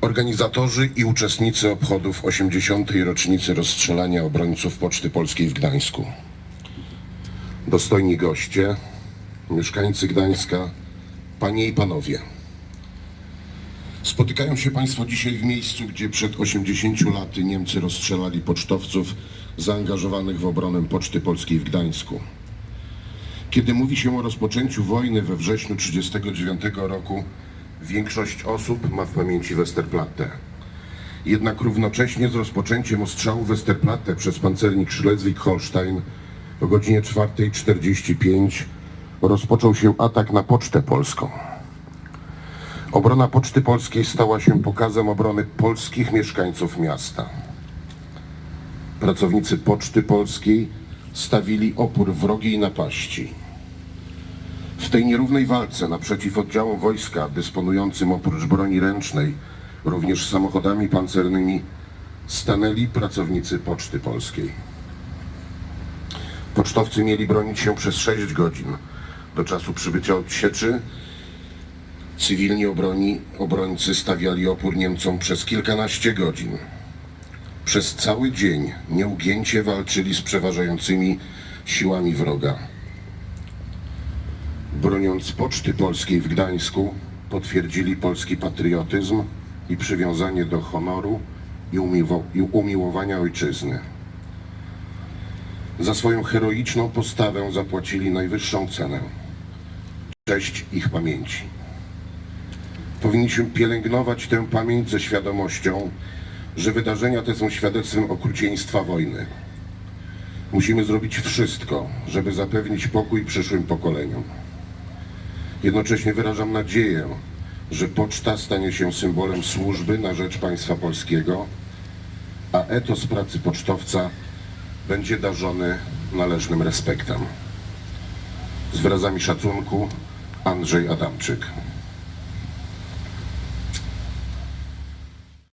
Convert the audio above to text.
Organizatorzy i uczestnicy obchodów 80. rocznicy rozstrzelania obrońców Poczty Polskiej w Gdańsku. Dostojni goście, mieszkańcy Gdańska, panie i panowie. Spotykają się Państwo dzisiaj w miejscu, gdzie przed 80 laty Niemcy rozstrzelali pocztowców zaangażowanych w obronę Poczty Polskiej w Gdańsku. Kiedy mówi się o rozpoczęciu wojny we wrześniu 1939 roku, większość osób ma w pamięci Westerplatte. Jednak równocześnie z rozpoczęciem ostrzału Westerplatte przez pancernik Schleswig-Holstein o godzinie 4.45 rozpoczął się atak na Pocztę Polską. Obrona Poczty Polskiej stała się pokazem obrony polskich mieszkańców miasta. Pracownicy Poczty Polskiej stawili opór wrogiej napaści. W tej nierównej walce naprzeciw oddziałom wojska dysponującym oprócz broni ręcznej również samochodami pancernymi stanęli pracownicy Poczty Polskiej. Pocztowcy mieli bronić się przez 6 godzin do czasu przybycia odsieczy. Cywilni obroni, obrońcy stawiali opór Niemcom przez kilkanaście godzin. Przez cały dzień nieugięcie walczyli z przeważającymi siłami wroga. Broniąc Poczty Polskiej w Gdańsku, potwierdzili polski patriotyzm i przywiązanie do honoru i, i umiłowania ojczyzny. Za swoją heroiczną postawę zapłacili najwyższą cenę cześć ich pamięci. Powinniśmy pielęgnować tę pamięć ze świadomością, że wydarzenia te są świadectwem okrucieństwa wojny. Musimy zrobić wszystko, żeby zapewnić pokój przyszłym pokoleniom. Jednocześnie wyrażam nadzieję, że poczta stanie się symbolem służby na rzecz państwa polskiego, a etos pracy pocztowca będzie darzony należnym respektem. Z wyrazami szacunku Andrzej Adamczyk.